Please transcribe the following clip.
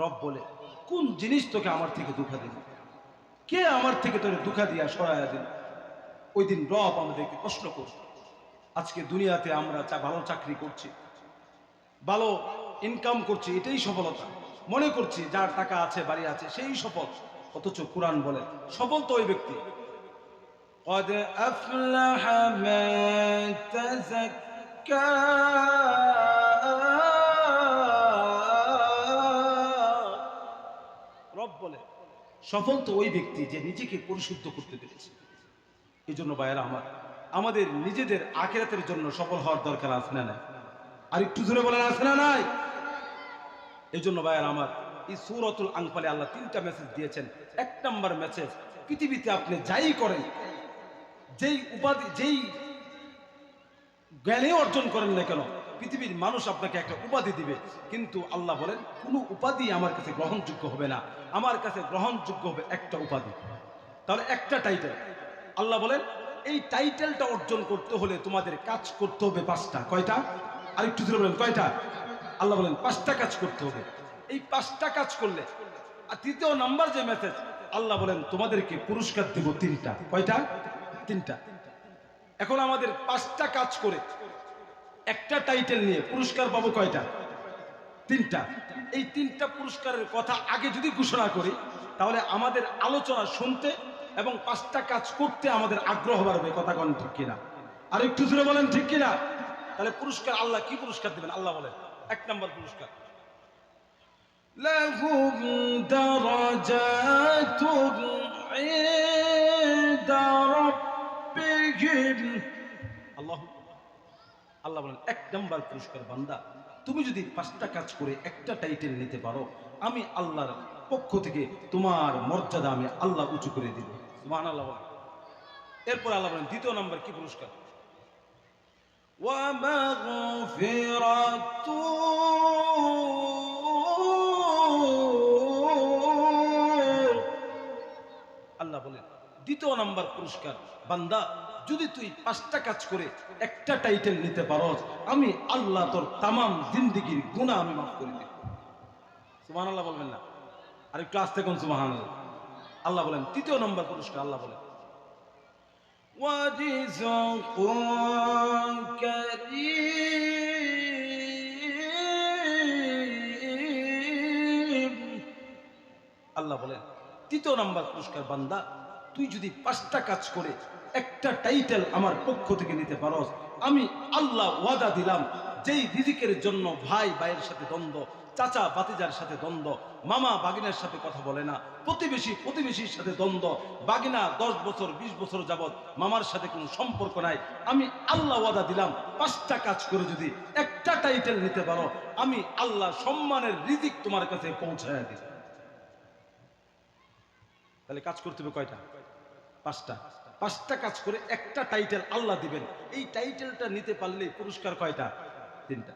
রব বলে কোন জিনিস তোকে আমার থেকে দুঃখা দিল কে আমার থেকে তোরে দুঃখা দিয়া সরাইয়া দিল ওই দিন রব আমাদেরকে প্রশ্ন করবে আজকে দুনিয়াতে আমরা চা ভালো চাকরি করছি ভালো ইনকাম করছি এটাই সফলতা মনে করছি যার টাকা আছে বাড়ি আছে সেই সফল অথচ কোরআন বলে সফল তো ওই ব্যক্তি قد أفلح من تزكى সফল তো ওই ব্যক্তি যে নিজেকে পরিশুদ্ধ করতে পেরেছে। এই জন্য ভাইয়েরা আমার, আমাদের নিজেদের আখেরাতের জন্য সফল হওয়ার দরকার আছে না নাই? আর একটু জোরে বলেন, আছে না নাই? এই জন্য ভাইয়েরা আমার, এই সুরতুল আংফালে আল্লাহ তিনটা মেসেজ দিয়েছেন। এক নাম্বার মেসেজ পৃথিবীতে আপনি যাই করেন, যেই উপাধি, যেই জ্ঞানে অর্জন করেন না কেন পৃথিবীর মানুষ আপনাকে একটা উপাধি দিবে। কিন্তু আল্লাহ বলেন, কোনো উপাধি আমার কাছে গ্রহণযোগ্য হবে না। আমার কাছে গ্রহণযোগ্য হবে একটা উপাধি। তাহলে একটা টাইটেল আল্লাহ বলেন, এই টাইটেলটা অর্জন করতে হলে তোমাদের কাজ করতে হবে পাঁচটা। কয়টা? আর একটু ধরে বলেন, কয়টা? আল্লাহ বলেন, পাঁচটা কাজ করতে হবে। এই পাঁচটা কাজ করলে, আর তৃতীয় নাম্বার যে মেসেজ আল্লাহ বলেন, তোমাদেরকে পুরস্কার দেব তিনটা। কয়টা? তিনটা। এখন আমাদের পাঁচটা কাজ করে একটা টাইটেল নিয়ে পুরস্কার পাবো কয়টা তিনটা এই তিনটা পুরস্কারের কথা আগে যদি ঘোষণা করি তাহলে আমাদের আলোচনা শুনতে এবং পাঁচটা কাজ করতে আমাদের আগ্রহ বাড়বে কথা কন ঠিক কিনা আর একটু জোরে বলেন ঠিক কিনা তাহলে পুরস্কার আল্লাহ কি পুরস্কার দেবেন আল্লাহ বলেন এক নম্বর পুরস্কার لهم درجات عند ربهم আল্লাহ আল্লাহ বলেন, এক নম্বর পুরস্কার বান্দা, তুমি যদি পাঁচটা কাজ করে একটা টাইটেল নিতে পারো, আমি আল্লাহর পক্ষ থেকে তোমার মর্যাদা আমি আল্লাহ উঁচু করে দিব। মহান আল্লাহ বলেন। এরপর আল্লাহ বলেন, দ্বিতীয় নম্বর কি পুরস্কার? আল্লাহ বলেন, দ্বিতীয় নম্বর পুরস্কার বান্দা যদি তুই পাঁচটা কাজ করে একটা টাইটেল নিতে পারস আমি আল্লাহ তোর তামাম জিন্দিগির গুণা আমি মাফ করে দিব সুবাহ আল্লাহ বলবেন না আর একটু আসতে কোন সুবাহ আল্লাহ বলেন তৃতীয় নম্বর পুরস্কার আল্লাহ বলেন ورزق كريم আল্লাহ বলেন তৃতীয় নাম্বার পুরস্কার বান্দা তুই যদি পাঁচটা কাজ করে একটা টাইটেল আমার পক্ষ থেকে নিতে পারস, আমি আল্লাহ ওয়াদা দিলাম, যেই রিজিকের জন্য ভাই, ভাইয়ের সাথে দ্বন্দ্ব, চাচা বাতিজার সাথে দ্বন্দ্ব, মামা, বাগিনার সাথে কথা বলে না, প্রতিবেশী, প্রতিবেশীর সাথে দ্বন্দ্ব, বাগিনা দশ বছর, বিশ বছর যাবৎ মামার সাথে কোনো সম্পর্ক নাই, আমি আল্লাহ ওয়াদা দিলাম, পাঁচটা কাজ করে যদি একটা টাইটেল নিতে পারো, আমি আল্লাহ সম্মানের রিজিক তোমার কাছে পৌঁছায় দিই তাহলে কাজ করতে হবে কয়টা? পাঁচটা। পাঁচটা কাজ করে একটা টাইটেল আল্লাহ দিবেন। এই টাইটেলটা নিতে পারলে পুরস্কার কয়টা? তিনটা।